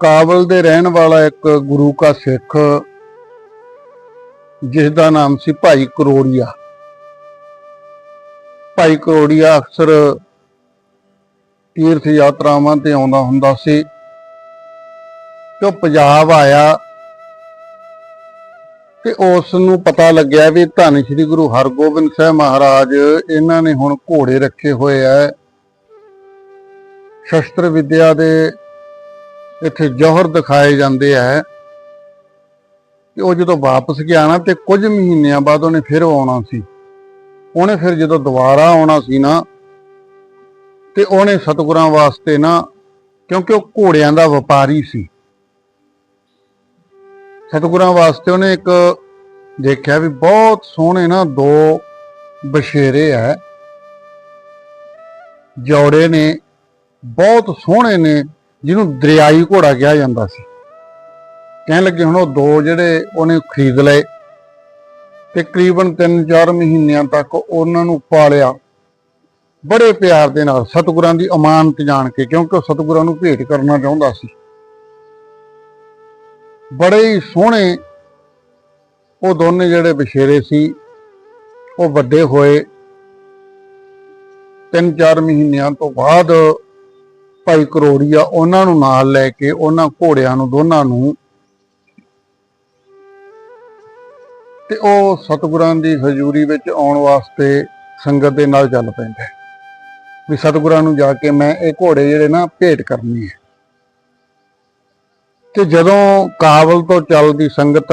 ਕਾਬਲ ਦੇ ਰਹਿਣ ਵਾਲਾ ਇੱਕ ਗੁਰੂ ਕਾ ਸਿੱਖ, ਜਿਸ ਦਾ ਨਾਮ ਸੀ ਭਾਈ ਕਰੋੜੀਆ। ਭਾਈ ਕਰੋੜੀਆ ਅਕਸਰ ਤੀਰਥ ਯਾਤਰਾਵਾਂ ਤੇ ਆਉਂਦਾ ਹੁੰਦਾ ਸੀ। ਤੇ ਉਹ ਪੰਜਾਬ ਆਇਆ ਤੇ ਉਸ ਨੂੰ ਪਤਾ ਲੱਗਿਆ ਵੀ ਧੰਨ ਸ੍ਰੀ ਗੁਰੂ ਹਰਗੋਬਿੰਦ ਸਾਹਿਬ ਮਹਾਰਾਜ ਇਹਨਾਂ ਨੇ ਹੁਣ ਘੋੜੇ ਰੱਖੇ ਹੋਏ ਐ ਸ਼ਸਤਰ ਵਿਦਿਆ ਦੇ ਇੱਥੇ ਜੋਹਰ ਦਿਖਾਏ ਜਾਂਦੇ ਐ ਕਿ ਉਹ ਜਦੋਂ ਵਾਪਸ ਗਿਆ ਨਾ, ਤੇ ਕੁਝ ਮਹੀਨਿਆਂ ਬਾਅਦ ਉਹਨੇ ਫਿਰ ਆਉਣਾ ਸੀ। ਉਹਨੇ ਫਿਰ ਜਦੋਂ ਦੁਬਾਰਾ ਆਉਣਾ ਸੀ ਨਾ, ਤੇ ਉਹਨੇ ਸਤਿਗੁਰਾਂ ਵਾਸਤੇ ਨਾ, ਕਿਉਂਕਿ ਉਹ ਘੋੜਿਆਂ ਦਾ ਵਪਾਰੀ ਸੀ। ਸਤਿਗੁਰਾਂ ਵਾਸਤੇ ਉਹਨੇ ਇੱਕ ਦੇਖਿਆ ਵੀ ਬਹੁਤ ਸੋਹਣੇ ਨਾ ਦੋ ਬਸ਼ੇਰੇ ਐ ਜੋੜੇ ਨੇ, ਬਹੁਤ ਸੋਹਣੇ ਨੇ। ਜਿਹਨੂੰ ਦਰਿਆਈ ਘੋੜਾ ਕਿਹਾ ਜਾਂਦਾ ਸੀ। ਕਹਿਣ ਲੱਗੇ ਹੁਣ ਉਹ ਦੋ ਜਿਹੜੇ ਉਹਨੇ ਖਰੀਦ ਲਏ ਤੇ ਤਕਰੀਬਨ 3-4 ਮਹੀਨਿਆਂ ਤੱਕ ਉਹਨਾਂ ਨੂੰ ਪਾਲਿਆ ਬੜੇ ਪਿਆਰ ਦੇ ਨਾਲ, ਸਤਿਗੁਰਾਂ ਦੀ ਅਮਾਨਤ ਜਾਣ ਕੇ, ਕਿਉਂਕਿ ਉਹ ਸਤਿਗੁਰਾਂ ਨੂੰ ਭੇਟ ਕਰਨਾ ਚਾਹੁੰਦਾ ਸੀ। ਬੜੇ ਹੀ ਸੋਹਣੇ ਉਹ ਦੋਨੇ ਜਿਹੜੇ ਬਸ਼ੇਰੇ ਸੀ, ਉਹ ਵੱਡੇ ਹੋਏ। ਤਿੰਨ ਚਾਰ ਮਹੀਨਿਆਂ ਤੋਂ ਬਾਅਦ ਭਾਈ ਕਰੋੜੀਆ ਉਹਨਾਂ ਨੂੰ ਨਾਲ ਲੈ ਕੇ ਉਹਨਾਂ ਘੋੜਿਆਂ ਨੂੰ ਦੋਨਾਂ ਨੂੰ ਤੇ ਉਹ ਸਤਿਗੁਰਾਂ ਦੀ ਹਜ਼ੂਰੀ ਵਿੱਚ ਆਉਣ ਵਾਸਤੇ ਸੰਗਤ ਦੇ ਨਾਲ ਚੱਲ ਪੈਂਦਾ। ਵੀ ਸਤਿਗੁਰਾਂ ਨੂੰ ਜਾ ਕੇ ਮੈਂ ਇਹ ਘੋੜੇ ਜਿਹੜੇ ਨਾ ਭੇਟ ਕਰਨੀ ਹੈ ਤੇ ਜਦੋਂ ਕਾਬਲ ਤੋਂ ਚੱਲਦੀ ਸੰਗਤ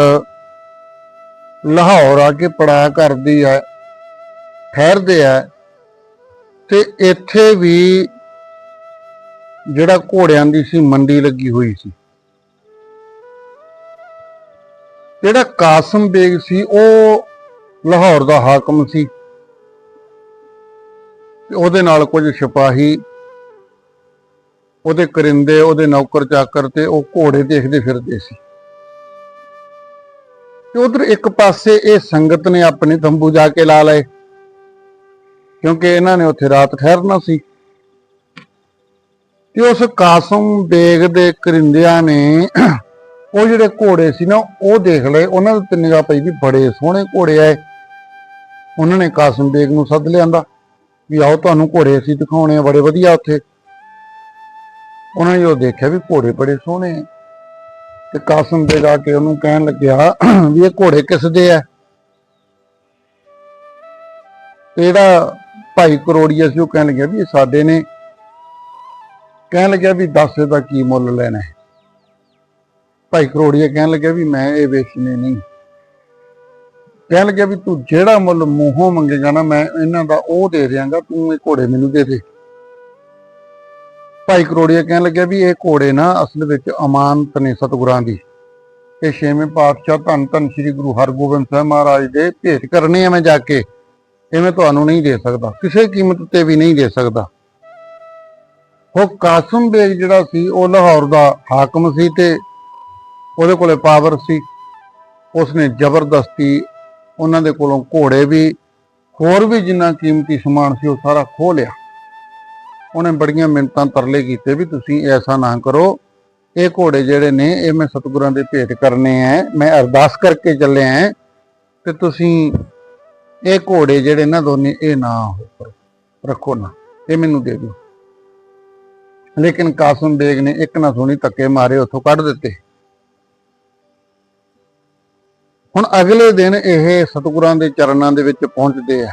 ਲਾਹੌਰ ਆ ਕੇ ਪੜਾ ਕਰਦੀ ਹੈ, ਠਹਿਰਦੇ ਆ, ਤੇ ਇੱਥੇ ਵੀ ਜਿਹੜਾ ਘੋੜਿਆਂ ਦੀ ਸੀ, ਮੰਡੀ ਲੱਗੀ ਹੋਈ ਸੀ। ਜਿਹੜਾ ਕਾਸਮ ਬੇਗ ਸੀ, ਉਹ ਲਾਹੌਰ ਦਾ ਹਾਕਮ ਸੀ। ਉਹਦੇ ਨਾਲ ਕੁਝ ਸਿਪਾਹੀ, ਉਹਦੇ ਕਰਿੰਦੇ, ਉਹਦੇ ਨੌਕਰ ਚਾਕਰ ਤੇ ਉਹ ਘੋੜੇ ਦੇਖਦੇ ਫਿਰਦੇ ਸੀ। ਤੇ ਉਧਰ ਇੱਕ ਪਾਸੇ ਇਹ ਸੰਗਤ ਨੇ ਆਪਣੇ ਤੰਬੂ ਜਾ ਕੇ ਲਾ ਲਏ, ਕਿਉਂਕਿ ਇਹਨਾਂ ਨੇ ਉੱਥੇ ਰਾਤ ਠਹਿਰਨਾ ਸੀ। ਤੇ ਉਸ ਕਾਸਮ ਬੇਗ ਦੇ ਕਰਿੰਦਿਆਂ ਨੇ ਉਹ ਜਿਹੜੇ ਘੋੜੇ ਸੀ ਨਾ, ਉਹ ਦੇਖ ਲਏ। ਉਹਨਾਂ ਦੇ ਤੇ ਨਿਗਾਹ ਪਈ ਵੀ ਬੜੇ ਸੋਹਣੇ ਘੋੜੇ ਆਏ। ਉਹਨਾਂ ਨੇ ਕਾਸਮ ਬੇਗ ਨੂੰ ਸੱਦ ਲਿਆਂਦਾ ਵੀ ਆਓ ਤੁਹਾਨੂੰ ਘੋੜੇ ਅਸੀਂ ਦਿਖਾਉਣੇ ਆ, ਬੜੇ ਵਧੀਆ ਉੱਥੇ। ਉਹਨਾਂ ਨੇ ਉਹ ਦੇਖਿਆ ਵੀ ਘੋੜੇ ਬੜੇ ਸੋਹਣੇ ਤੇ ਕਾਸਮ ਬੇਗ ਆ ਕੇ ਉਹਨੂੰ ਕਹਿਣ ਲੱਗਿਆ ਵੀ ਇਹ ਘੋੜੇ ਕਿਸ ਦੇ ਆ? ਤੇ ਜਿਹੜਾ ਭਾਈ ਕਰੋੜੀਆ ਸੀ, ਉਹ ਕਹਿਣ ਲੱਗਿਆ ਵੀ ਇਹ ਸਾਡੇ ਨੇ। ਕਹਿਣ ਲੱਗਿਆ ਵੀ ਦੱਸ ਇਹਦਾ ਕੀ ਮੁੱਲ ਲੈਣਾ ਹੈ। ਭਾਈ ਕਰੋੜੀਆ ਕਹਿਣ ਲੱਗਿਆ ਵੀ ਮੈਂ ਇਹ ਵੇਚਣੇ ਨਹੀਂ। ਕਹਿਣ ਲੱਗਿਆ ਵੀ ਤੂੰ ਜਿਹੜਾ ਮੁੱਲ ਮੂੰਹੋਂ ਮੰਗੇਗਾ ਨਾ, ਮੈਂ ਇਹਨਾਂ ਦਾ ਉਹ ਦੇ ਦਿਆਂਗਾ, ਤੂੰ ਇਹ ਘੋੜੇ ਮੈਨੂੰ ਦੇ ਦੇ। ਭਾਈ ਕਰੋੜੀਆ ਕਹਿਣ ਲੱਗਿਆ ਵੀ ਇਹ ਘੋੜੇ ਨਾ ਅਸਲ ਵਿੱਚ ਅਮਾਨਤ ਨੇ ਸਤਿਗੁਰਾਂ ਦੀ। ਇਹ ਛੇਵੇਂ ਪਾਤਸ਼ਾਹ ਧੰਨ ਧੰਨ ਸ੍ਰੀ ਗੁਰੂ ਹਰਗੋਬਿੰਦ ਸਾਹਿਬ ਮਹਾਰਾਜ ਦੇ ਭੇਟ ਕਰਨੇ ਆ ਮੈਂ ਜਾ ਕੇ। ਇਹ ਮੈਂ ਤੁਹਾਨੂੰ ਨਹੀਂ ਦੇ ਸਕਦਾ, ਕਿਸੇ ਕੀਮਤ ਤੇ ਵੀ ਨਹੀਂ ਦੇ ਸਕਦਾ। ਉਹ ਕਾਸਮ ਬੇਗ ਜਿਹੜਾ ਸੀ, ਉਹ ਲਾਹੌਰ ਦਾ ਹਾਕਮ ਸੀ ਤੇ ਉਹਦੇ ਕੋਲੇ ਪਾਵਰ ਸੀ। ਉਸਨੇ ਜ਼ਬਰਦਸਤੀ ਉਹਨਾਂ ਦੇ ਕੋਲੋਂ ਘੋੜੇ ਵੀ, ਹੋਰ ਵੀ ਜਿੰਨਾ ਕੀਮਤੀ ਸਮਾਨ ਸੀ ਉਹ ਸਾਰਾ ਖੋਹ ਲਿਆ। ਉਹਨੇ ਬੜੀਆਂ ਮਿੰਤਾਂ ਤਰਲੇ ਕੀਤੇ ਵੀ ਤੁਸੀਂ ਐਸਾ ਨਾ ਕਰੋ। ਇਹ ਘੋੜੇ ਜਿਹੜੇ ਨੇ, ਇਹ ਮੈਂ ਸਤਿਗੁਰਾਂ ਦੇ ਭੇਟ ਕਰਨੇ ਆ ਮੈਂ ਅਰਦਾਸ ਕਰਕੇ ਚੱਲਿਆ ਆਂ ਤੇ ਤੁਸੀਂ ਇਹ ਘੋੜੇ ਜਿਹੜੇ ਨਾ ਦੋਨੇ, ਇਹ ਨਾ ਹੋ, ਰੱਖੋ ਨਾ, ਇਹ ਮੈਨੂੰ ਦੇ ਦਿਓ। ਲੇਕਿਨ ਕਾਸਮ ਬੇਗ ਨੇ ਇੱਕ ਨਾ ਸੁਣੀ ਧੱਕੇ ਮਾਰੇ, ਉੱਥੋਂ ਕੱਢ ਦਿੱਤੇ। ਹੁਣ ਅਗਲੇ ਦਿਨ ਇਹ ਸਤਿਗੁਰਾਂ ਦੇ ਚਰਨਾਂ ਦੇ ਵਿੱਚ ਪਹੁੰਚਦੇ ਆ।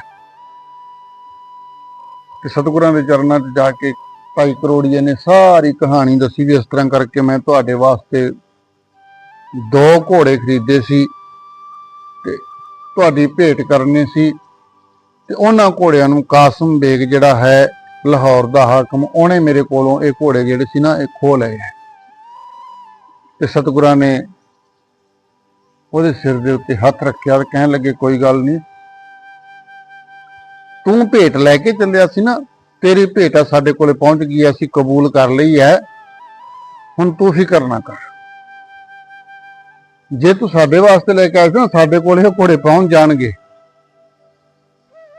ਤੇ ਸਤਿਗੁਰਾਂ ਦੇ ਚਰਨਾਂ 'ਚ ਜਾ ਕੇ ਭਾਈ ਕਰੋੜੀਏ ਨੇ ਸਾਰੀ ਕਹਾਣੀ ਦੱਸੀ ਵੀ ਇਸ ਤਰ੍ਹਾਂ ਕਰਕੇ ਮੈਂ ਤੁਹਾਡੇ ਵਾਸਤੇ ਦੋ ਘੋੜੇ ਖਰੀਦੇ ਸੀ ਤੇ ਤੁਹਾਡੀ ਭੇਟ ਕਰਨੀ ਸੀ ਤੇ ਉਹਨਾਂ ਘੋੜਿਆਂ ਨੂੰ ਕਾਸਮ ਬੇਗ ਜਿਹੜਾ ਹੈ ਲਾਹੌਰ ਦਾ ਹਾਕਮ, ਉਹਨੇ ਮੇਰੇ ਕੋਲੋਂ ਇਹ ਘੋੜੇ ਜਿਹੜੇ ਸੀ ਨਾ, ਇਹ ਖੋ ਲਏ ਹੈ। ਤੇ ਸਤਿਗੁਰਾਂ ਨੇ ਉਹਦੇ ਸਿਰ ਦੇ ਉੱਤੇ ਹੱਥ ਰੱਖਿਆ ਤੇ ਕਹਿਣ ਲੱਗੇ, ਕੋਈ ਗੱਲ ਨਹੀਂ। ਤੂੰ ਭੇਟ ਲੈ ਕੇ ਚੱਲਿਆ ਸੀ ਨਾ, ਤੇਰੀ ਭੇਟ ਆ ਸਾਡੇ ਕੋਲੇ ਪਹੁੰਚ ਗਈ ਅਸੀਂ ਕਬੂਲ ਕਰ ਲਈ ਹੈ। ਹੁਣ ਤੂੰ ਫਿਕਰ ਨਾ ਕਰ। ਜੇ ਤੂੰ ਸਾਡੇ ਵਾਸਤੇ ਲੈ ਕੇ ਆਇਆ ਸੀ ਨਾ, ਸਾਡੇ ਕੋਲੇ ਇਹ ਘੋੜੇ ਪਹੁੰਚ ਜਾਣਗੇ।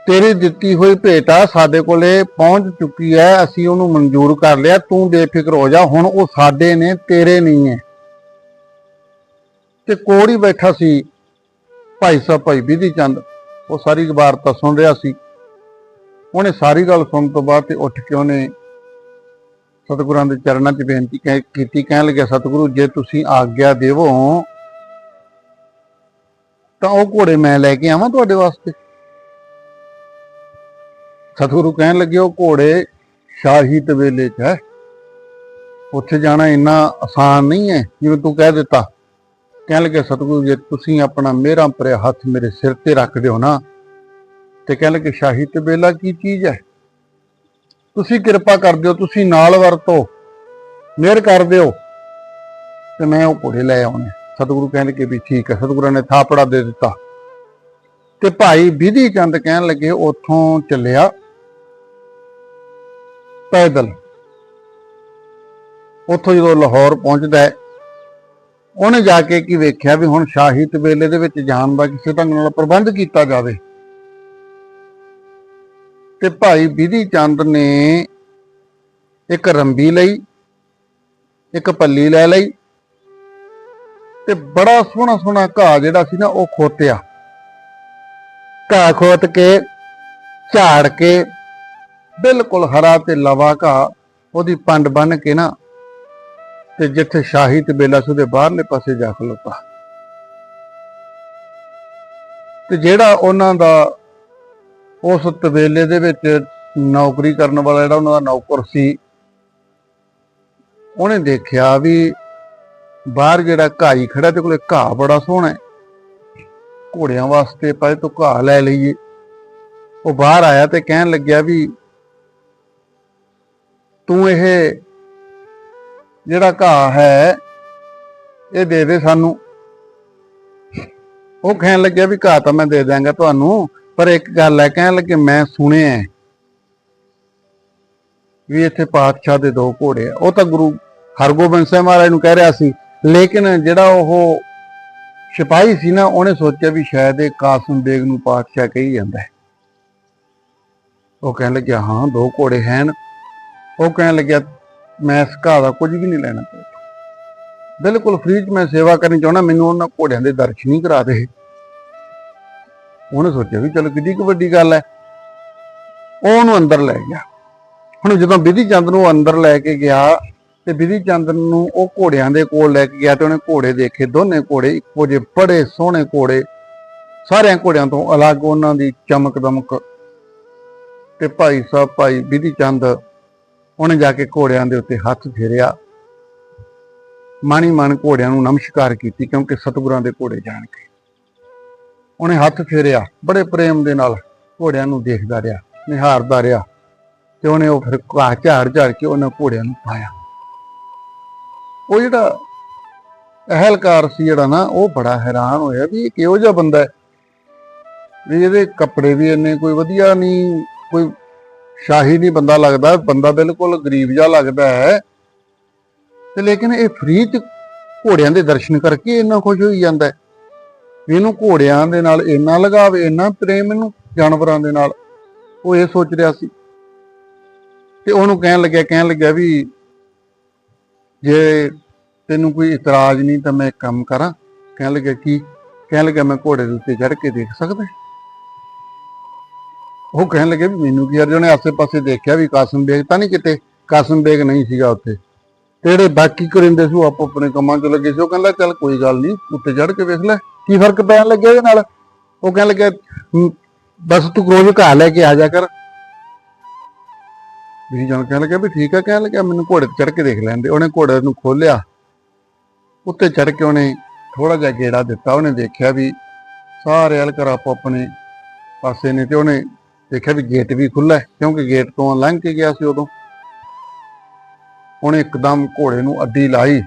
ਤੇਰੀ ਦਿੱਤੀ ਹੋਈ ਭੇਟ ਆ, ਸਾਡੇ ਕੋਲੇ ਪਹੁੰਚ ਚੁੱਕੀ ਹੈ ਅਸੀਂ ਉਹਨੂੰ ਮਨਜ਼ੂਰ ਕਰ ਲਿਆ, ਤੂੰ ਬੇਫਿਕਰ ਹੋ ਜਾ, ਹੁਣ ਉਹ ਸਾਡੇ ਨੇ, ਤੇਰੇ ਨਹੀਂ ਹੈ ਤੇ ਕੋਲ ਹੀ ਬੈਠਾ ਸੀ ਭਾਈ ਸਾਹਿਬ, ਭਾਈ ਵਿਧੀ ਚੰਦ, ਉਹ ਸਾਰੀ ਵਾਰਤਾ ਸੁਣ ਰਿਹਾ ਸੀ। ਉਹਨੇ ਸਾਰੀ ਗੱਲ ਸੁਣਨ ਤੋਂ ਬਾਅਦ ਤੇ ਉੱਠ ਕੇ ਉਹਨੇ ਸਤਿਗੁਰਾਂ ਦੇ ਚਰਨਾਂ 'ਚ ਬੇਨਤੀ ਕਹਿ- ਕੀਤੀ, ਕਹਿਣ ਲੱਗਿਆ, ਸਤਿਗੁਰੂ, ਜੇ ਤੁਸੀਂ ਆਗਿਆ ਦੇਵੋ ਤਾਂ ਉਹ ਘੋੜੇ ਮੈਂ ਲੈ ਕੇ ਆਵਾਂ ਤੁਹਾਡੇ ਵਾਸਤੇ? ਸਤਿਗੁਰੂ ਕਹਿਣ ਲੱਗੇ, ਉਹ ਘੋੜੇ ਸ਼ਾਹੀ ਤਵੇਲੇ 'ਚ ਹੈ। ਉੱਥੇ ਜਾਣਾ ਇੰਨਾ ਆਸਾਨ ਨਹੀਂ ਹੈ, ਜਿਵੇਂ ਤੂੰ ਕਹਿ ਦਿੱਤਾ। ਕਹਿਣ ਲੱਗੇ, ਸਤਿਗੁਰੂ ਜੇ, ਤੁਸੀਂ ਆਪਣਾ ਮੇਰਾ ਭਰਿਆ ਹੱਥ ਮੇਰੇ ਸਿਰ ਤੇ ਰੱਖ ਦਿਓ ਨਾ। ਤੇ ਕਹਿਣ ਲੱਗੇ, ਸ਼ਾਹੀ ਤਵੇਲਾ ਕੀ ਚੀਜ਼ ਹੈ? ਤੁਸੀਂ ਕਿਰਪਾ ਕਰ ਦਿਓ, ਤੁਸੀਂ ਨਾਲ ਵਰਤੋ, ਮਿਹਰ ਕਰ ਦਿਓ। ਤੇ ਮੈਂ ਉਹ ਘੋੜੇ ਲੈ ਆਉਣੇ ਸਤਿਗੁਰੂ ਕਹਿਣ ਲੱਗੇ ਵੀ ਠੀਕ ਹੈ, ਸਤਿਗੁਰਾਂ ਨੇ ਥਾਪੜਾ ਦੇ ਦਿੱਤਾ। ਤੇ ਭਾਈ ਵਿਧੀ ਚੰਦ ਕਹਿਣ ਲੱਗੇ, ਉੱਥੋਂ ਚੱਲਿਆ। ਪੈਦਲ। ਉੱਥੋਂ ਜਦੋਂ ਲਾਹੌਰ ਪਹੁੰਚਦਾ ਹੈ, ਉਹਨੇ ਜਾ ਕੇ ਕੀ ਵੇਖਿਆ ਵੀ ਹੁਣ ਸ਼ਾਹੀ ਤਬੇਲੇ ਦੇ ਵਿੱਚ ਜਾਣ ਦਾ ਕਿਸੇ ਢੰਗ ਨਾਲ ਪ੍ਰਬੰਧ ਕੀਤਾ ਜਾਵੇ। ਤੇ ਭਾਈ ਵਿਧੀ ਚੰਦ ਨੇ ਇੱਕ ਰੰਬੀ ਲਈ, ਇੱਕ ਪੱਲੀ ਲੈ ਲਈ ਤੇ ਬੜਾ ਸੋਹਣਾ ਸੋਹਣਾ ਘਾਹ ਜਿਹੜਾ ਸੀ ਨਾ ਉਹ ਖੋਤਿਆ। ਘਾਹ ਖੋਤ ਕੇ, ਝਾੜ ਕੇ ਬਿਲਕੁਲ ਹਰਾ ਤੇ ਲਵਾ ਘਾਹ ਉਹਦੀ ਪੰਡ ਬੰਨ ਕੇ ਨਾ ਤੇ ਜਿੱਥੇ ਸ਼ਾਹੀ ਤਬੇਲਾ ਸੀ ਉਹਦੇ ਬਾਹਰਲੇ ਪਾਸੇ ਜਾ ਖਲੋਤਾ ਤੇ ਜਿਹੜਾ ਉਹਨਾਂ ਦਾ ਉਸ ਤਬੇਲੇ ਦੇ ਵਿੱਚ ਨੌਕਰੀ ਕਰਨ ਵਾਲਾ ਜਿਹੜਾ ਉਹਨਾਂ ਦਾ ਨੌਕਰ ਸੀ, ਉਹਨੇ ਦੇਖਿਆ ਵੀ ਬਾਹਰ ਜਿਹੜਾ ਘਾਈ ਖੜਾ ਤੇ ਕੋਲੇ ਘਾਹ ਬੜਾ ਸੋਹਣਾ ਹੈ। ਘੋੜਿਆਂ ਵਾਸਤੇ ਪਏ ਤੋਂ ਘਾਹ ਲੈ ਲਈਏ। ਉਹ ਬਾਹਰ ਆਇਆ ਤੇ ਕਹਿਣ ਲੱਗਿਆ ਵੀ ਤੂੰ ਇਹ ਜਿਹੜਾ ਘਾਹ ਹੈ, ਇਹ ਦੇ ਦੇ ਸਾਨੂੰ। ਉਹ ਕਹਿਣ ਲੱਗਿਆ ਵੀ ਘਾਹ ਤਾਂ ਮੈਂ ਦੇ ਦਾਂਗਾ ਤੁਹਾਨੂੰ, ਪਰ ਇੱਕ ਗੱਲ ਹੈ, ਕਹਿਣ ਲੱਗੇ ਮੈਂ ਸੁਣਿਆ ਹੈ ਵੀ ਇੱਥੇ ਪਾਤਸ਼ਾਹ ਦੇ ਦੋ ਘੋੜੇ ਆ। ਉਹ ਤਾਂ ਗੁਰੂ ਹਰਗੋਬਿੰਦ ਸਾਹਿਬ ਮਹਾਰਾਜ ਨੂੰ ਕਹਿ ਰਿਹਾ ਸੀ, ਲੇਕਿਨ ਜਿਹੜਾ ਉਹ ਸਿਪਾਹੀ ਸੀ ਨਾ, ਉਹਨੇ ਸੋਚਿਆ ਵੀ ਸ਼ਾਇਦ ਇਹ ਕਾਸਮ ਬੇਗ ਨੂੰ ਪਾਤਸ਼ਾਹ ਕਹੀ ਜਾਂਦਾ ਹੈ। ਉਹ ਕਹਿਣ ਲੱਗਿਆ, ਹਾਂ, ਦੋ ਘੋੜੇ ਹਨ ਉਹ ਕਹਿਣ ਲੱਗਿਆ, ਮੈਂ ਇਸ ਘਾਹ ਦਾ ਕੁਝ ਵੀ ਨਹੀਂ ਲੈਣਾ ਚਾਹੁੰਦਾ ਬਿਲਕੁਲ ਫ੍ਰੀ ਚ ਮੈਂ ਸੇਵਾ ਕਰਨੀ ਚਾਹੁੰਦਾ, ਮੈਨੂੰ ਉਹਨਾਂ ਘੋੜਿਆਂ ਦੇ ਦਰਸ਼ਨ ਹੀ ਕਰਾ ਦੇ ਉਹਨੇ ਸੋਚਿਆ ਵੀ ਚਲੋ ਕਿੱਡੀ ਕੁ ਵੱਡੀ ਗੱਲ ਹੈ। ਉਹ ਉਹਨੂੰ ਅੰਦਰ ਲੈ ਗਿਆ। ਹੁਣ ਜਦੋਂ ਵਿਧੀ ਚੰਦ ਨੂੰ ਅੰਦਰ ਲੈ ਕੇ ਗਿਆ, ਤੇ ਵਿਧੀ ਚੰਦ ਨੂੰ ਉਹ ਘੋੜਿਆਂ ਦੇ ਕੋਲ ਲੈ ਕੇ ਗਿਆ ਤੇ ਉਹਨੇ ਘੋੜੇ ਦੇਖੇ, ਦੋਨੇ ਘੋੜੇ ਇੱਕੋ ਜਿਹੇ ਬੜੇ ਸੋਹਣੇ ਘੋੜੇ। ਸਾਰਿਆਂ ਘੋੜਿਆਂ ਤੋਂ ਅਲੱਗ ਉਹਨਾਂ ਦੀ ਚਮਕ ਦਮਕ। ਤੇ ਭਾਈ ਸਾਹਿਬ, ਭਾਈ ਵਿਧੀ ਚੰਦ ਉਹਨੇ ਜਾ ਕੇ ਘੋੜਿਆਂ ਦੇ ਉੱਤੇ ਹੱਥ ਫੇਰਿਆ। ਮਾਣੀ ਮਨ ਘੋੜਿਆਂ ਨੂੰ ਨਮਸਕਾਰ ਕੀਤੀ ਕਿਉਂਕਿ ਸਤਿਗੁਰਾਂ ਦੇ ਘੋੜੇ ਜਾਣ ਕੇ। ਉਹਨੇ ਹੱਥ ਫੇਰਿਆ, ਬੜੇ ਪ੍ਰੇਮ ਦੇ ਨਾਲ ਘੋੜਿਆਂ ਨੂੰ ਦੇਖਦਾ ਰਿਹਾ, ਨਿਹਾਰਦਾ ਰਿਹਾ ਤੇ ਉਹਨੇ ਉਹ ਫਿਰ ਘਾਹ ਝਾੜ ਝਾੜ ਕੇ ਉਹਨਾਂ ਘੋੜਿਆਂ ਨੂੰ ਪਾਇਆ। ਉਹ ਜਿਹੜਾ ਅਹਲਕਾਰ ਸੀ ਜਿਹੜਾ ਨਾ, ਉਹ ਬੜਾ ਹੈਰਾਨ ਹੋਇਆ ਵੀ ਇਹ ਕਿਹੋ ਜਿਹਾ ਬੰਦਾ ਹੈ? ਵੀ ਇਹਦੇ ਕੱਪੜੇ ਵੀ ਇੰਨੇ ਕੋਈ ਵਧੀਆ ਨਹੀਂ, ਕੋਈ ਸ਼ਾਹੀ ਨਹੀਂ ਬੰਦਾ ਲੱਗਦਾ, ਬੰਦਾ ਬਿਲਕੁਲ ਗਰੀਬ ਜਿਹਾ ਲੱਗਦਾ ਹੈ। ਤੇ ਲੇਕਿਨ ਇਹ ਫ੍ਰੀ ਚ ਘੋੜਿਆਂ ਦੇ ਦਰਸ਼ਨ ਕਰਕੇ ਇੰਨਾ ਖੁਸ਼ ਹੋਈ ਜਾਂਦਾ ਇਹਨੂੰ ਘੋੜਿਆਂ ਦੇ ਨਾਲ ਇੰਨਾ ਲਗਾਵ, ਇੰਨਾ ਪ੍ਰੇਮ ਇਹਨੂੰ ਜਾਨਵਰਾਂ ਦੇ ਨਾਲ, ਉਹ ਇਹ ਸੋਚ ਰਿਹਾ ਸੀ। ਤੇ ਉਹਨੂੰ ਕਹਿਣ ਲੱਗਿਆ ਕਹਿਣ ਲੱਗਿਆ ਵੀ ਜੇ ਤੈਨੂੰ ਕੋਈ ਇਤਰਾਜ਼ ਨਹੀਂ ਤਾਂ ਮੈਂ ਇੱਕ ਕੰਮ ਕਰਾਂ। ਕਹਿਣ ਲੱਗਿਆ, ਕੀ? ਕਹਿਣ ਲੱਗਿਆ, ਮੈਂ ਘੋੜੇ ਦੇ ਉੱਤੇ ਚੜ੍ਹ ਕੇ ਦੇਖ ਸਕਦਾ ਉਹ ਕਹਿਣ ਲੱਗੇ ਵੀ ਮੈਨੂੰ ਕੀ ਅਰਜਨ ਨੇ ਆਸੇ-ਪਾਸੇ ਦੇਖਿਆ ਵੀ ਕਾਸਮ ਬੇਗ, ਤਾਂ ਨਹੀਂ ਕਿਤੇ ਕਾਸਮ ਬੇਗ ਨਹੀਂ ਸੀਗਾ ਉੱਥੇ। ਤੇ ਜਿਹੜੇ ਬਾਕੀ ਕਰਿੰਦੇ ਸੀ, ਉਹ ਆਪੋ ਆਪਣੇ ਕੰਮਾਂ 'ਚ ਲੱਗੇ ਸੀ। ਉਹ ਕਹਿੰਦਾ, ਚੱਲ ਕੋਈ ਗੱਲ ਨਹੀਂ, ਉੱਤੇ ਚੜ੍ਹ ਕੇ ਵੇਖ ਲੈ, ਕੀ ਫ਼ਰਕ ਪੈਣ ਲੱਗਿਆ ਇਹਦੇ ਨਾਲ? ਉਹ ਕਹਿਣ ਲੱਗਿਆ ਬਸ ਤੂੰ ਰੋਜ਼ ਘਾਹ ਲੈ ਕੇ ਆ ਜਾ ਕਰ। ਵੀ ਜਨ ਕਹਿਣ ਲੱਗਿਆ ਵੀ ਠੀਕ ਆ, ਕਹਿਣ ਲੱਗਿਆ ਮੈਨੂੰ ਘੋੜੇ ਤੇ ਚੜ੍ਹ ਕੇ ਦੇਖ ਲੈਂਦੇ ਉਹਨੇ ਘੋੜੇ ਨੂੰ ਖੋਲਿਆ ਉੱਤੇ ਚੜ ਕੇ ਉਹਨੇ ਥੋੜਾ ਜਿਹਾ ਗੇੜਾ ਦਿੱਤਾ। ਉਹਨੇ ਦੇਖਿਆ ਵੀ ਸਾਰੇ ਹਲਕਰ ਆਪੋ ਆਪਣੇ ਪਾਸੇ ਨੇ ਤੇ ਉਹਨੇ ਦੇਖਿਆ ਵੀ ਗੇਟ ਵੀ ਖੁੱਲਾ ਹੈ, ਕਿਉਂਕਿ ਗੇਟ ਤੋਂ ਲੰਘ ਕੇ ਗਿਆ ਸੀ ਉਦੋਂ। ਉਹਨੇ ਇੱਕਦਮ ਘੋੜੇ ਨੂੰ ਅੱਡੀ ਲਾਈ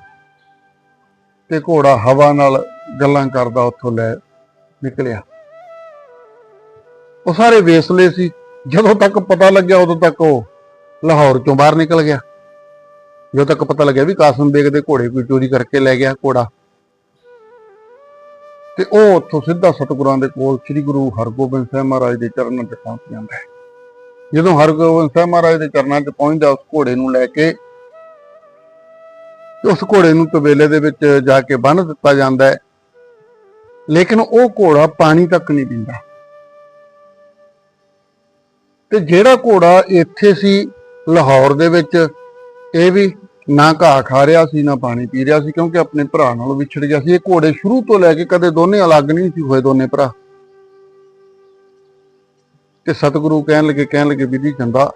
ਤੇ ਘੋੜਾ ਹਵਾ ਨਾਲ ਗੱਲਾਂ ਕਰਦਾ ਉੱਥੋਂ ਲੈ ਨਿਕਲਿਆ। ਉਹ ਸਾਰੇ ਵੇਸਲੇ ਸੀ। ਜਦੋਂ ਤੱਕ ਪਤਾ ਲੱਗਿਆ, ਉਦੋਂ ਤੱਕ ਉਹ ਲਾਹੌਰ ਚੋਂ ਬਾਹਰ ਨਿਕਲ ਗਿਆ। ਜਦੋਂ ਤੱਕ ਪਤਾ ਲੱਗਿਆ ਵੀ ਕਾਸਮ ਬੇਗ ਦੇ ਘੋੜੇ ਕੋਈ ਚੋਰੀ ਕਰਕੇ ਲੈ ਗਿਆ ਘੋੜਾ। ਤੇ ਉਹ ਉੱਥੋਂ ਸਿੱਧਾ ਸਤਿਗੁਰਾਂ ਦੇ ਕੋਲ ਸ੍ਰੀ ਗੁਰੂ ਹਰਗੋਬਿੰਦ ਸਾਹਿਬ ਮਹਾਰਾਜ ਦੇ ਚਰਨਾਂ 'ਚ ਪਹੁੰਚ ਜਾਂਦਾ ਹੈ। ਜਦੋਂ ਹਰਗੋਬਿੰਦ ਸਾਹਿਬ ਮਹਾਰਾਜ ਦੇ ਚਰਨਾਂ 'ਚ ਪਹੁੰਚਦਾ, ਉਸ ਘੋੜੇ ਨੂੰ ਲੈ ਕੇ ਉਸ ਘੋੜੇ ਨੂੰ ਤਬੇਲੇ ਦੇ ਵਿੱਚ ਜਾ ਕੇ ਬੰਨ੍ਹ ਦਿੱਤਾ ਜਾਂਦਾ ਹੈ। ਲੇਕਿਨ ਉਹ ਘੋੜਾ ਪਾਣੀ ਤੱਕ ਨਹੀਂ ਪੀਂਦਾ। ਤੇ ਜਿਹੜਾ ਘੋੜਾ ਇੱਥੇ ਸੀ ਲਾਹੌਰ ਦੇ ਵਿੱਚ, ਇਹ ਵੀ ਨਾ ਘਾਹ ਖਾ ਰਿਹਾ ਸੀ, ਨਾ ਪਾਣੀ ਪੀ ਰਿਹਾ ਸੀ, ਕਿਉਂਕਿ ਆਪਣੇ ਭਰਾ ਨਾਲੋਂ ਵਿਛੜ ਗਿਆ ਸੀ। ਇਹ ਘੋੜੇ ਸ਼ੁਰੂ ਤੋਂ ਲੈ ਕੇ ਕਦੇ ਦੋਨੇ ਅਲੱਗ ਨਹੀਂ ਸੀ ਹੋਏ ਦੋਨੇ ਭਰਾ। ਤੇ ਸਤਿਗੁਰੂ ਕਹਿਣ ਲੱਗੇ ਕਹਿਣ ਲੱਗੇ ਵਿਧੀ ਚੰਦਾ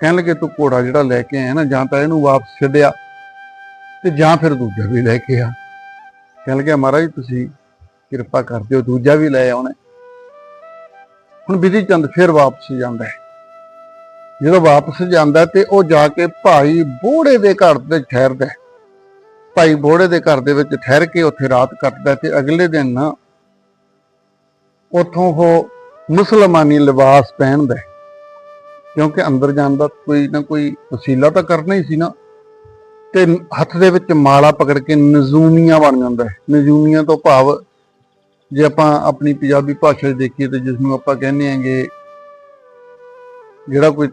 ਕਹਿਣ ਲੱਗੇ, ਤੂੰ ਘੋੜਾ ਜਿਹੜਾ ਲੈ ਕੇ ਆਇਆ ਨਾ, ਜਾਂ ਤਾਂ ਇਹਨੂੰ ਵਾਪਸ ਛੱਡਿਆ, ਤੇ ਜਾਂ ਫਿਰ ਦੂਜਾ ਵੀ ਲੈ ਕੇ ਆ। ਕਹਿਣ ਲੱਗੇ, ਮਹਾਰਾਜ, ਤੁਸੀਂ ਕਿਰਪਾ ਕਰ ਦਿਓ, ਦੂਜਾ ਵੀ ਲੈ ਆਉਣਾ। ਹੁਣ ਵਿਧੀ ਚੰਦ ਫਿਰ ਵਾਪਸ ਜਾਂਦਾ ਹੈ। ਜਦੋਂ ਵਾਪਸ ਜਾਂਦਾ ਤੇ ਉਹ ਜਾ ਕੇ ਭਾਈ ਬੋੜੇ ਦੇ ਘਰ ਤੇ ਠਹਿਰਦਾ ਭਾਈ ਬੋੜੇ ਦੇ ਘਰ ਦੇ ਵਿੱਚ ਠਹਿਰ ਕੇ ਉੱਥੇ ਰਾਤ ਕੱਟਦਾ ਤੇ ਅਗਲੇ ਦਿਨ ਨਾ ਉੱਥੋਂ ਉਹ ਮੁਸਲਮਾਨੀ ਲਿਬਾਸ ਪਹਿਨਦਾ ਕਿਉਂਕਿ ਅੰਦਰ ਜਾਣ ਦਾ ਕੋਈ ਨਾ ਕੋਈ ਵਸੀਲਾ ਤਾਂ ਕਰਨਾ ਹੀ ਸੀ ਨਾ। ਤੇ ਹੱਥ ਦੇ ਵਿੱਚ ਮਾਲਾ ਪਕੜ ਕੇ ਨਜ਼ੂਮੀਆਂ ਬਣ ਜਾਂਦਾ ਹੈ। ਨਜ਼ੂਮੀਆਂ ਤੋਂ ਭਾਵ ਜੇ ਆਪਾਂ ਆਪਣੀ ਪੰਜਾਬੀ ਭਾਸ਼ਾ 'ਚ ਦੇਖੀਏ ਤੇ ਜਿਸ ਨੂੰ ਆਪਾਂ ਕਹਿੰਦੇ ਆਂਗੇ ਜਿਹੜਾ ਕੋਈ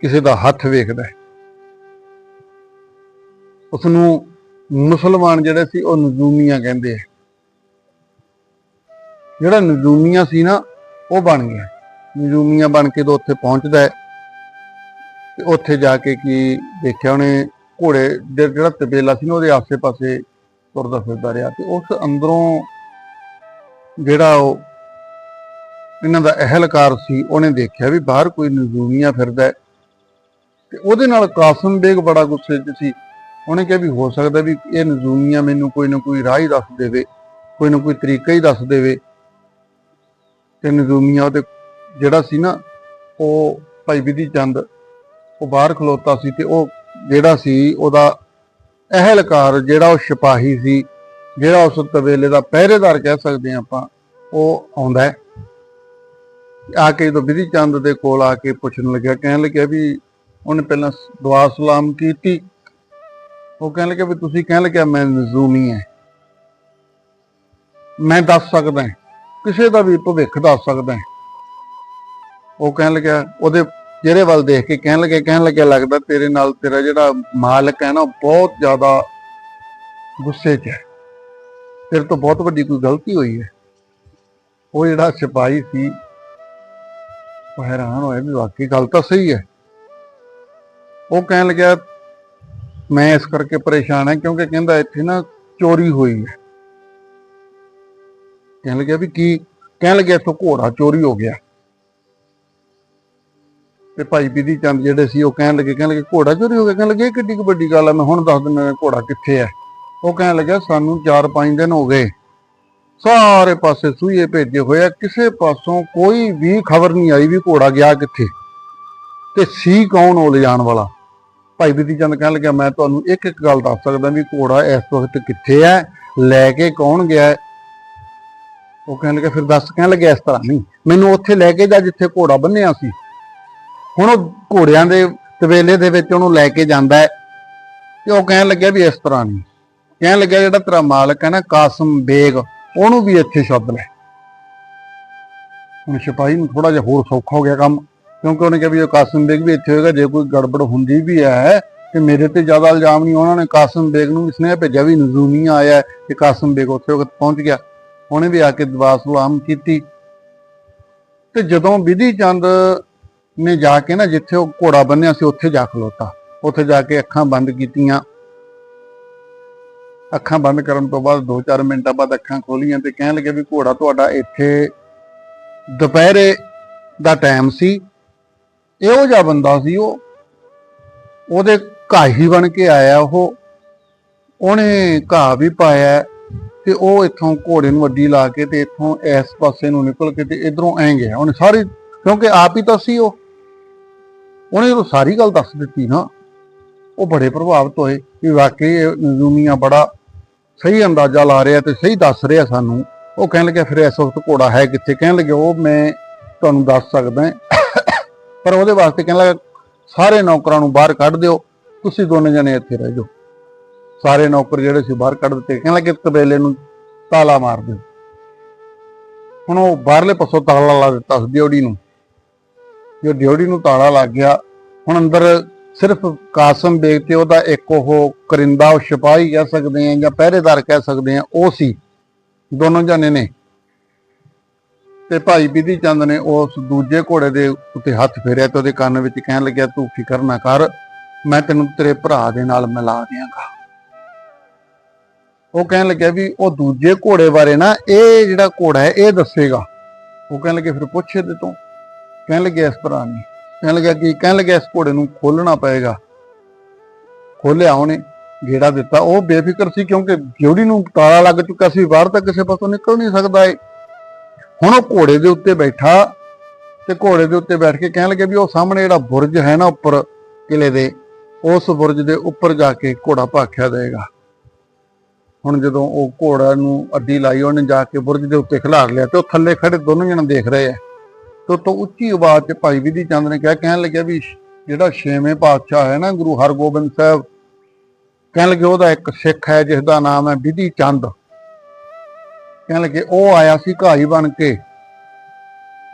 ਕਿਸੇ ਦਾ ਹੱਥ ਵੇਖਦਾ ਹੈ। ਉਸ ਨੂੰ ਮੁਸਲਮਾਨ ਜਿਹੜੇ ਸੀ, ਉਹ ਨਜ਼ੂਮੀਆਂ ਕਹਿੰਦੇ ਆ। ਜਿਹੜਾ ਨਜ਼ੂਮੀਆਂ ਸੀ ਨਾ, ਉਹ ਬਣ ਗਿਆ ਨਜ਼ੂਮੀਆਂ ਬਣ ਕੇ ਤੋਂ ਉੱਥੇ ਪਹੁੰਚਦਾ ਹੈ। ਤੇ ਉੱਥੇ ਜਾ ਕੇ ਕੀ ਦੇਖਿਆ ਉਹਨੇ, ਘੋੜੇ ਜਿਹੜਾ ਤਬੇਲਾ ਸੀ ਨਾ, ਉਹਦੇ ਆਸੇ-ਪਾਸੇ ਤੁਰਦਾ ਫਿਰਦਾ ਰਿਹਾ। ਤੇ ਉਸ ਅੰਦਰੋਂ ਜਿਹੜਾ ਉਹ ਇਹਨਾਂ ਦਾ ਅਹਿਲਕਾਰ ਸੀ, ਉਹਨੇ ਦੇਖਿਆ ਵੀ ਬਾਹਰ ਕੋਈ ਨਜ਼ੂਮੀਆਂ ਫਿਰਦਾ ਹੈ। ਤੇ ਉਹਦੇ ਨਾਲ ਕਾਸਮ ਬੇਗ ਬੜਾ ਗੁੱਸੇ 'ਚ ਸੀ। ਉਹਨੇ ਕਿਹਾ ਵੀ ਹੋ ਸਕਦਾ ਵੀ ਇਹ ਨਜ਼ੂਮੀਆ ਮੈਨੂੰ ਕੋਈ ਨਾ ਕੋਈ ਰਾਹ ਹੀ ਦੱਸ ਦੇਵੇ, ਕੋਈ ਨਾ ਕੋਈ ਤਰੀਕਾ ਹੀ ਦੱਸ ਦੇਵੇ। ਤੇ ਨਜ਼ੂਮੀਆ ਉਹਦੇ ਜਿਹੜਾ ਸੀ ਨਾ, ਉਹ ਭਾਈ ਵਿਧੀ ਚੰਦ, ਉਹ ਬਾਹਰ ਖਲੋਤਾ ਸੀ ਤੇ ਉਹ ਜਿਹੜਾ ਸੀ, ਉਹਦਾ ਅਹਿਲਕਾਰ ਜਿਹੜਾ ਉਹ ਸਿਪਾਹੀ ਸੀ, ਜਿਹੜਾ ਉਸ ਤਵੇਲੇ ਦਾ ਪਹਿਰੇਦਾਰ ਕਹਿ ਸਕਦੇ ਹਾਂ ਆਪਾਂ, ਉਹ ਆਉਂਦਾ ਆ ਕੇ ਜਦੋਂ ਵਿਧੀ ਚੰਦ ਦੇ ਕੋਲ ਆ ਕੇ ਪੁੱਛਣ ਲੱਗਿਆ, ਕਹਿਣ ਲੱਗਿਆ ਵੀ ਉਹਨੇ ਪਹਿਲਾਂ ਦੁਆ ਸਲਾਮ ਕੀਤੀ। ਉਹ ਕਹਿਣ ਲੱਗਿਆ ਵੀ ਤੁਸੀਂ ਕਹਿਣ ਲੱਗਿਆ ਮੈਂ ਨਜ਼ੂਮੀ ਹੈ। ਮੈਂ ਦੱਸ ਸਕਦਾ ਕਿਸੇ ਦਾ ਵੀ ਭਵਿੱਖ ਦੱਸ ਸਕਦਾ ਹਾਂ। ਉਹ ਕਹਿਣ ਲੱਗਿਆ ਉਹਦੇ ਚਿਹਰੇ ਵੱਲ ਦੇਖ ਕੇ ਕਹਿਣ ਲੱਗੇ, ਕਹਿਣ ਲੱਗਿਆ ਲੱਗਦਾ ਤੇਰੇ ਨਾਲ ਤੇਰਾ ਜਿਹੜਾ ਮਾਲਕ ਹੈ ਨਾ ਬਹੁਤ ਜ਼ਿਆਦਾ ਗੁੱਸੇ 'ਚ ਹੈ। ਤੇਰੇ ਤੋਂ ਬਹੁਤ ਵੱਡੀ ਕੋਈ ਗਲਤੀ ਹੋਈ ਹੈ। ਉਹ ਜਿਹੜਾ ਸਿਪਾਹੀ ਸੀ, ਉਹ ਹੈਰਾਨ ਹੋਇਆ ਵੀ ਵਾਕਈ ਗੱਲ ਤਾਂ ਸਹੀ ਹੈ। ਉਹ ਕਹਿਣ ਲੱਗਿਆ, ਮੈਂ ਇਸ ਕਰਕੇ ਪਰੇਸ਼ਾਨ ਹਾਂ ਕਿਉਂਕਿ ਕਹਿੰਦਾ ਇੱਥੇ ਨਾ ਚੋਰੀ ਹੋਈ ਹੈ। ਕਹਿਣ ਲੱਗਿਆ ਵੀ ਕੀ, ਕਹਿਣ ਲੱਗਿਆ ਇੱਥੋਂ ਘੋੜਾ ਚੋਰੀ ਹੋ ਗਿਆ। ਤੇ ਭਾਈ ਬਿਧੀ ਚੰਦ ਜਿਹੜੇ ਸੀ ਉਹ ਕਹਿਣ ਲੱਗੇ ਕਹਿਣ ਲੱਗੇ, ਘੋੜਾ ਚੋਰੀ ਹੋ ਗਿਆ? ਕਹਿਣ ਲੱਗੇ, ਇਹ ਕਿੱਡੀ ਕੁ ਵੱਡੀ ਗੱਲ ਆ, ਮੈਂ ਹੁਣ ਦੱਸ ਦਿੰਦਾ ਘੋੜਾ ਕਿੱਥੇ ਹੈ? ਉਹ ਕਹਿਣ ਲੱਗਿਆ, ਸਾਨੂੰ 4-5 ਦਿਨ ਹੋ ਗਏ। ਸਾਰੇ ਪਾਸੇ ਸੂਏ ਭੇਜੇ ਹੋਏ ਆ, ਕਿਸੇ ਪਾਸੋਂ ਕੋਈ ਵੀ ਖਬਰ ਨਹੀਂ ਆਈ ਵੀ ਘੋੜਾ ਗਿਆ ਕਿੱਥੇ। ਤੇ ਸੀ ਕੌਣ ਉਹ ਲਿਜਾਣ ਵਾਲਾ? ਭਾਈ ਬਿਧੀ ਚੰਦ ਕਹਿਣ ਲੱਗਿਆ, ਮੈਂ ਤੁਹਾਨੂੰ ਇੱਕ ਇੱਕ ਗੱਲ ਦੱਸ ਸਕਦਾ ਵੀ ਘੋੜਾ ਇਸ ਵਕਤ ਕਿੱਥੇ ਹੈ, ਲੈ ਕੇ ਕੌਣ ਗਿਆ ਉਹ ਕਹਿਣ ਲੱਗਾ ਫਿਰ ਦੱਸ ਕਹਿਣ ਲੱਗਿਆ ਇਸ ਤਰ੍ਹਾਂ ਨਹੀਂ, ਮੈਨੂੰ ਉੱਥੇ ਲੈ ਕੇ ਜਾ ਜਿੱਥੇ ਘੋੜਾ ਬੰਨਿਆ ਸੀ। ਹੁਣ ਉਹ ਘੋੜਿਆਂ ਦੇ ਤਵੇਲੇ ਦੇ ਵਿੱਚ ਉਹਨੂੰ ਲੈ ਕੇ ਜਾਂਦਾ ਹੈ ਤੇ ਉਹ ਕਹਿਣ ਲੱਗਿਆ ਵੀ ਇਸ ਤਰ੍ਹਾਂ ਨਹੀਂ। ਕਹਿਣ ਲੱਗਿਆ ਜਿਹੜਾ ਤੇਰਾ ਮਾਲਕ ਹੈ ਨਾ, ਕਾਸਮ ਬੇਗ, ਉਹਨੂੰ ਵੀ ਇੱਥੇ ਸ਼ਬਦ ਲੈ। ਹੁਣ ਸਿਪਾਹੀ ਨੂੰ ਥੋੜਾ ਜਿਹਾ ਹੋਰ ਸੌਖਾ ਹੋ ਗਿਆ ਕੰਮ। ਕਿਉਂਕਿ ਉਹਨੇ ਕਿਹਾ ਵੀ ਉਹ ਕਾਸਮ ਬੇਗ ਵੀ ਇੱਥੇ ਹੋਏਗਾ, ਜੇ ਕੋਈ ਗੜਬੜ ਹੁੰਦੀ ਵੀ ਹੈ ਤੇ ਮੇਰੇ ਤੇ ਜ਼ਿਆਦਾ ਇਲਜ਼ਾਮ ਨਹੀਂ, ਉਹਨਾਂ ਨੇ ਕਾਸਮ ਬੇਗ ਨੂੰ ਇਸਨੇ ਭੇਜਿਆ ਵੀ ਨਜ਼ੂਮੀ ਆਇਆ ਕਿ ਕਾਸਮ ਬੇਗ ਉੱਥੇ ਵਕਤ ਪਹੁੰਚ ਗਿਆ। ਉਹਨੇ ਵੀ ਆ ਕੇ ਦੁਆ ਸਲਾਮ ਕੀਤੀ। ਤੇ ਜਦੋਂ ਵਿਧੀ ਚੰਦ ਨੇ ਜਾ ਕੇ ਨਾ ਜਿੱਥੇ ਉਹ ਘੋੜਾ ਬੰਨਿਆ ਸੀ, ਉੱਥੇ ਜਾ ਖਲੋਤਾ। ਉੱਥੇ ਜਾ ਕੇ ਅੱਖਾਂ ਬੰਦ ਕੀਤੀਆਂ। ਅੱਖਾਂ ਬੰਦ ਕਰਨ ਤੋਂ ਬਾਅਦ 2-4 ਮਿੰਟਾਂ ਬਾਅਦ ਅੱਖਾਂ ਖੋਲੀਆਂ ਤੇ ਕਹਿਣ ਲੱਗੇ ਵੀ ਘੋੜਾ ਤੁਹਾਡਾ ਇੱਥੇ ਦੁਪਹਿਰੇ ਦਾ ਟਾਈਮ ਸੀ। ਇਹੋ ਜਿਹਾ ਬੰਦਾ ਸੀ ਉਹ। ਉਹਦੇ ਘਾਹੀ ਬਣ ਕੇ ਆਇਆ ਉਹ। ਉਹਨੇ ਘਾਹ ਵੀ ਪਾਇਆ ਤੇ ਉਹ ਇੱਥੋਂ ਘੋੜੇ ਨੂੰ ਅੱਡੀ ਲਾ ਕੇ ਤੇ ਇੱਥੋਂ ਇਸ ਪਾਸੇ ਨੂੰ ਨਿਕਲ ਕੇ ਤੇ ਇਧਰੋਂ ਐਂ ਗਿਆ। ਉਹਨੇ ਸਾਰੀ, ਕਿਉਂਕਿ ਆਪ ਹੀ ਤਾਂ ਸੀ ਉਹ। ਉਹਨੇ ਉਹ ਸਾਰੀ ਗੱਲ ਦੱਸ ਦਿੱਤੀ ਨਾ, ਉਹ ਬੜੇ ਪ੍ਰਭਾਵਿਤ ਹੋਏ ਕਿ ਵਾਕਈ ਇਹ ਬੜਾ ਸਹੀ ਅੰਦਾਜ਼ਾ ਲਾ ਰਿਹਾ ਤੇ ਸਹੀ ਦੱਸ ਰਿਹਾ ਸਾਨੂੰ। ਉਹ ਕਹਿਣ ਲੱਗਿਆ, ਫਿਰ ਇਸ ਵਕਤ ਘੋੜਾ ਹੈ ਕਿੱਥੇ? ਕਹਿਣ ਲੱਗਿਆ, ਉਹ ਮੈਂ ਤੁਹਾਨੂੰ ਦੱਸ ਸਕਦਾ ਪਰ ਉਹਦੇ ਵਾਸਤੇ ਕਹਿਣ ਲੱਗਾ, ਸਾਰੇ ਨੌਕਰਾਂ ਨੂੰ ਬਾਹਰ ਕੱਢ ਦਿਓ, ਤੁਸੀਂ ਦੋਨੇ ਜਣੇ ਇੱਥੇ ਰਹਿ ਜਾਓ। ਸਾਰੇ ਨੌਕਰ ਜਿਹੜੇ ਸੀ ਬਾਹਰ ਕੱਢ ਦਿੱਤੇ। ਕਹਿਣ ਲੱਗੇ ਕਬੇਲੇ ਨੂੰ ਤਾਲਾ ਮਾਰ ਦਿਓ। ਹੁਣ ਉਹ ਬਾਹਰਲੇ ਪਾਸੋਂ ਤਾਲਾ ਲਾ ਦਿੱਤਾ ਉਸ ਡਿਓੜੀ ਨੂੰ। ਜੋ ਡਿਓੜੀ ਨੂੰ ਤਾਲਾ ਲੱਗ ਗਿਆ, ਹੁਣ ਅੰਦਰ ਸਿਰਫ ਕਾਸਮ ਬੇਗ ਤੇ ਉਹਦਾ ਇੱਕ ਉਹ ਕਰਿੰਦਾ, ਉਹ ਸਿਪਾਹੀ ਕਹਿ ਸਕਦੇ ਆ ਜਾਂ ਪਹਿਰੇਦਾਰ ਕਹਿ ਸਕਦੇ ਆ, ਉਹ ਸੀ। ਦੋਨੋਂ ਜਾਨੇ ਨੇ। ਤੇ ਭਾਈ ਬਿਧੀ ਚੰਦ ਨੇ ਉਸ ਦੂਜੇ ਘੋੜੇ ਦੇ ਉੱਤੇ ਹੱਥ ਫੇਰਿਆ ਤੇ ਉਹਦੇ ਕੰਨ ਵਿੱਚ ਕਹਿਣ ਲੱਗਿਆ, ਤੂੰ ਫਿਕਰ ਨਾ ਕਰ, ਮੈਂ ਤੈਨੂੰ ਤੇਰੇ ਭਰਾ ਦੇ ਨਾਲ ਮਿਲਾ ਦਿਆਂਗਾ। ਉਹ ਕਹਿਣ ਲੱਗਿਆ ਵੀ ਉਹ ਦੂਜੇ ਘੋੜੇ ਬਾਰੇ ਨਾ, ਇਹ ਜਿਹੜਾ ਘੋੜਾ ਹੈ, ਇਹ ਦੱਸੇਗਾ। ਉਹ ਕਹਿਣ ਲੱਗੇ, ਫਿਰ ਪੁੱਛ ਇਹਦੇ ਤੋਂ। ਕਹਿਣ ਲੱਗਿਆ, ਇਸ ਭਰਾ ਨੇ। ਕਹਿਣ ਲੱਗਿਆ ਕਿ ਕਹਿਣ ਲੱਗਿਆ, ਇਸ ਘੋੜੇ ਨੂੰ ਖੋਲਣਾ ਪਏਗਾ। ਖੋਲਿਆ ਉਹਨੇ, ਗੇੜਾ ਦਿੱਤਾ। ਉਹ ਬੇਫਿਕਰ ਸੀ ਕਿਉਂਕਿ ਜੋੜੀ ਨੂੰ ਤਾਲਾ ਲੱਗ ਚੁੱਕਾ ਸੀ, ਬਾਹਰ ਤਾਂ ਕਿਸੇ ਪਾਸੋਂ ਨਿਕਲ ਨਹੀਂ ਸਕਦਾ ਏ। ਹੁਣ ਉਹ ਘੋੜੇ ਦੇ ਉੱਤੇ ਬੈਠਾ ਤੇ ਘੋੜੇ ਦੇ ਉੱਤੇ ਬੈਠ ਕੇ ਕਹਿਣ ਲੱਗੇ ਵੀ ਉਹ ਸਾਹਮਣੇ ਜਿਹੜਾ ਬੁਰਜ ਹੈ ਨਾ ਉੱਪਰ ਕਿਲੇ ਦੇ, ਉਸ ਬੁਰਜ ਦੇ ਉੱਪਰ ਜਾ ਕੇ ਘੋੜਾ ਭਾਖਿਆ ਦੇਗਾ ਹੁਣ ਜਦੋਂ ਉਹ ਘੋੜਾ ਨੂੰ ਅੱਡੀ ਲਾਈ, ਉਹਨੇ ਜਾ ਕੇ ਬੁਰਜ ਦੇ ਉੱਤੇ ਖਿਲਾਰ ਲਿਆ ਤੇ ਉਹ ਥੱਲੇ ਖੜੇ ਦੋਨੋਂ ਜਣੇ ਦੇਖ ਰਹੇ ਆ। ਤੇ ਉਤੋਂ ਉੱਚੀ ਆਵਾਜ਼ 'ਚ ਭਾਈ ਵਿਧੀ ਚੰਦ ਨੇ ਕਿਹਾ, ਕਹਿਣ ਲੱਗਿਆ ਵੀ ਜਿਹੜਾ ਛੇਵੇਂ ਪਾਤਸ਼ਾਹ ਹੈ ਨਾ ਗੁਰੂ ਹਰਗੋਬਿੰਦ ਸਾਹਿਬ, ਕਹਿਣ ਲੱਗੇ ਉਹਦਾ ਇੱਕ ਸਿੱਖ ਹੈ ਜਿਸ ਦਾ ਨਾਮ ਹੈ ਵਿਧੀ ਚੰਦ। ਕਹਿਣ ਲੱਗੇ, ਉਹ ਆਇਆ ਸੀ ਘਾਈ ਬਣ ਕੇ।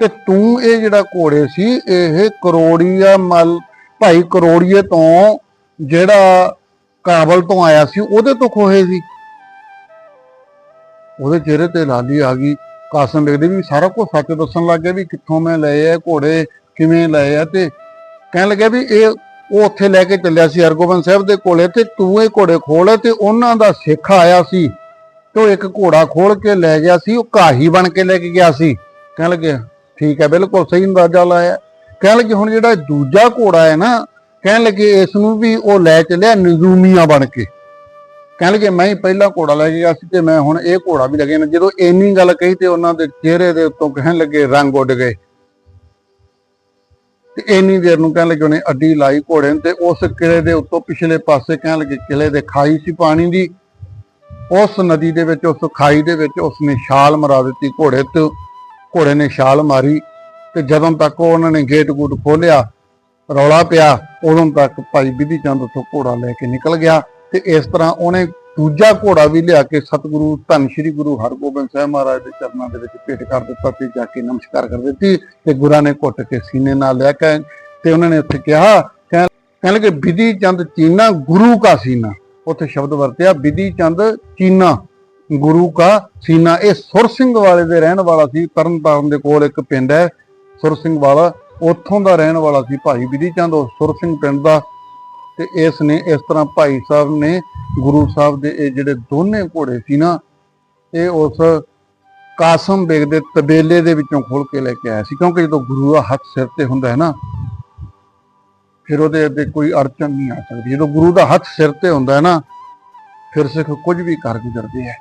ਤੇ ਤੂੰ ਇਹ ਜਿਹੜਾ ਘੋੜੇ ਸੀ, ਇਹ ਕਰੋੜੀਆ ਮਲ, ਭਾਈ ਕਰੋੜੀਏ ਤੋਂ ਜਿਹੜਾ ਕਾਬਲ ਤੋਂ ਆਇਆ ਸੀ, ਉਹਦੇ ਤੋਂ ਖੋਹੇ ਸੀ। ਉਹਦੇ ਚਿਹਰੇ ਤੇ ਲਾਲੀ ਆ ਗਈ। ਕਾਸਮ ਲਿਖਦੇ ਵੀ ਸਾਰਾ ਕੁਝ ਸੱਚ ਦੱਸਣ ਲੱਗ ਗਿਆ ਵੀ ਕਿੱਥੋਂ ਮੈਂ ਲਏ ਆ ਘੋੜੇ, ਕਿਵੇਂ ਲਏ ਆ ਤੇ ਕਹਿਣ ਲੱਗਿਆ ਵੀ ਇਹ ਉਹ ਉੱਥੇ ਲੈ ਕੇ ਚੱਲਿਆ ਸੀ ਹਰਗੋਬਿੰਦ ਸਾਹਿਬ ਦੇ ਕੋਲੇ ਤੇ ਤੂੰ ਇਹ ਘੋੜੇ ਖੋਲ ਤੇ ਉਹਨਾਂ ਦਾ ਸਿੱਖ ਆਇਆ ਸੀ। ਤੇ ਉਹ ਇੱਕ ਘੋੜਾ ਖੋਲ ਕੇ ਲੈ ਗਿਆ ਸੀ, ਉਹ ਕਾਹੀ ਬਣ ਕੇ ਲੈ ਕੇ ਗਿਆ ਸੀ। ਕਹਿਣ ਲੱਗੇ, ਠੀਕ ਹੈ, ਬਿਲਕੁਲ ਸਹੀ ਅੰਦਾਜ਼ਾ ਲਾਇਆ। ਕਹਿਣ ਲੱਗੇ, ਹੁਣ ਜਿਹੜਾ ਦੂਜਾ ਘੋੜਾ ਹੈ ਨਾ, ਕਹਿਣ ਲੱਗੇ, ਇਸ ਨੂੰ ਵੀ ਉਹ ਲੈ ਚੱਲਿਆ ਨਜ਼ੂਮੀਆਂ ਬਣ ਕੇ। ਕਹਿਣ ਲੱਗੇ, ਮੈਂ ਹੀ ਪਹਿਲਾ ਘੋੜਾ ਲੈ ਕੇ ਗਿਆ ਸੀ ਤੇ ਮੈਂ ਹੁਣ ਇਹ ਘੋੜਾ ਵੀ ਲੱਗੇ ਨਾ ਜਦੋਂ ਇੰਨੀ ਗੱਲ ਕਹੀ ਤੇ ਉਹਨਾਂ ਦੇ ਚਿਹਰੇ ਦੇ ਉੱਤੋਂ ਕਹਿਣ ਲੱਗੇ, ਰੰਗ ਉੱਡ ਗਏ। ਤੇ ਇੰਨੀ ਦੇਰ ਨੂੰ ਕਹਿਣ ਲੱਗੇ, ਉਹਨੇ ਅੱਡੀ ਲਾਈ ਘੋੜੇ ਨੂੰ ਤੇ ਉਸ ਕਿਲੇ ਦੇ ਉੱਤੋਂ ਪਿਛਲੇ ਪਾਸੇ ਕਹਿਣ ਲੱਗੇ, ਕਿਲੇ ਦੇ ਖਾਈ ਸੀ ਪਾਣੀ ਦੀ। ਉਸ ਨਦੀ ਦੇ ਵਿੱਚ, ਉਸ ਖਾਈ ਦੇ ਵਿੱਚ ਉਸਨੇ ਛਾਲ ਮਰਾ ਦਿੱਤੀ, ਘੋੜੇ ਤੇ ਘੋੜੇ ਨੇ ਛਾਲ ਮਾਰੀ ਤੇ ਜਦੋਂ ਤੱਕ ਉਹਨਾਂ ਨੇ ਗੇਟ ਗੂਟ ਖੋਲਿਆ ਰੌਲਾ ਪਿਆ, ਉਦੋਂ ਤੱਕ ਭਾਈ ਬਿਧੀ ਚੰਦ ਉੱਥੋਂ ਘੋੜਾ ਲੈ ਕੇ ਨਿਕਲ ਗਿਆ ਤੇ ਇਸ ਤਰ੍ਹਾਂ ਉਹਨੇ ਦੂਜਾ ਘੋੜਾ ਵੀ ਲਿਆ ਕੇ ਸਤਿਗੁਰੂ, ਧੰਨ ਸ਼੍ਰੀ ਗੁਰੂ ਹਰਗੋਬਿੰਦ ਸਾਹਿਬ ਮਹਾਰਾਜ ਦੇ ਚਰਨਾਂ ਦੇ ਵਿੱਚ ਭੇਟ ਕਰ ਦਿੱਤਾ ਤੇ ਜਾ ਕੇ ਨਮਸਕਾਰ ਕਰ ਦਿੱਤੀ ਤੇ ਗੁਰਾਂ ਨੇ ਘੁੱਟ ਕੇ ਸੀਨੇ ਨਾਲ ਲੈ ਕੇ ਤੇ ਉਹਨਾਂ ਨੇ ਉੱਥੇ ਕਿਹਾ, ਕਹਿ- ਕਹਿਣ ਲੱਗੇ, ਵਿਧੀ ਚੰਦ, ਚੀਨਾ ਗੁਰੂ ਕਾ ਸੀਨਾ। ਉੱਥੇ ਸ਼ਬਦ ਵਰਤਿਆ, ਵਿਧੀ ਚੰਦ, ਚੀਨਾ, ਗੁਰੂ ਕਾ ਸੀਨਾ। ਇਹ ਸੁਰ ਸਿੰਘ ਵਾਲੇ ਦੇ ਰਹਿਣ ਵਾਲਾ ਸੀ, ਤਰਨਤਾਰਨ ਦੇ ਕੋਲ ਇੱਕ ਪਿੰਡ ਹੈ, ਸੁਰ ਸਿੰਘ ਵਾਲਾ। ਉੱਥੋਂ ਦਾ ਰਹਿਣ ਵਾਲਾ ਸੀ ਭਾਈ ਬਿਧੀ ਚੰਦ, ਉਹ ਸੁਰ ਸਿੰਘ ਪਿੰਡ ਦਾ। ਤੇ ਇਸ ਨੇ, ਇਸ ਤਰ੍ਹਾਂ ਭਾਈ ਸਾਹਿਬ ਨੇ, ਗੁਰੂ ਸਾਹਿਬ ਦੇ ਇਹ ਜਿਹੜੇ ਦੋਨੇ ਘੋੜੇ ਸੀ ਨਾ, ਇਹ ਉਸ ਕਾਸਮ ਬੇਗ ਦੇ ਤਬੇਲੇ ਦੇ ਵਿੱਚੋਂ ਖੋਲ ਕੇ ਲੈ ਕੇ ਆਇਆ ਸੀ। ਕਿਉਂਕਿ ਜਦੋਂ ਗੁਰੂ ਦਾ ਹੱਥ ਸਿਰ ਤੇ ਹੁੰਦਾ ਹੈ ਨਾ ਫਿਰ ਉਹਦੇ ਅੱਗੇ ਕੋਈ ਅੜਚਨ ਨਹੀਂ ਆ ਸਕਦੀ। ਜਦੋਂ ਗੁਰੂ ਦਾ ਹੱਥ ਸਿਰ ਤੇ ਹੁੰਦਾ ਹੈ ਨਾ, ਫਿਰ ਸਿੱਖ ਕੁਝ ਵੀ ਕਰ ਗੁਜ਼ਰਦੇ ਹੈ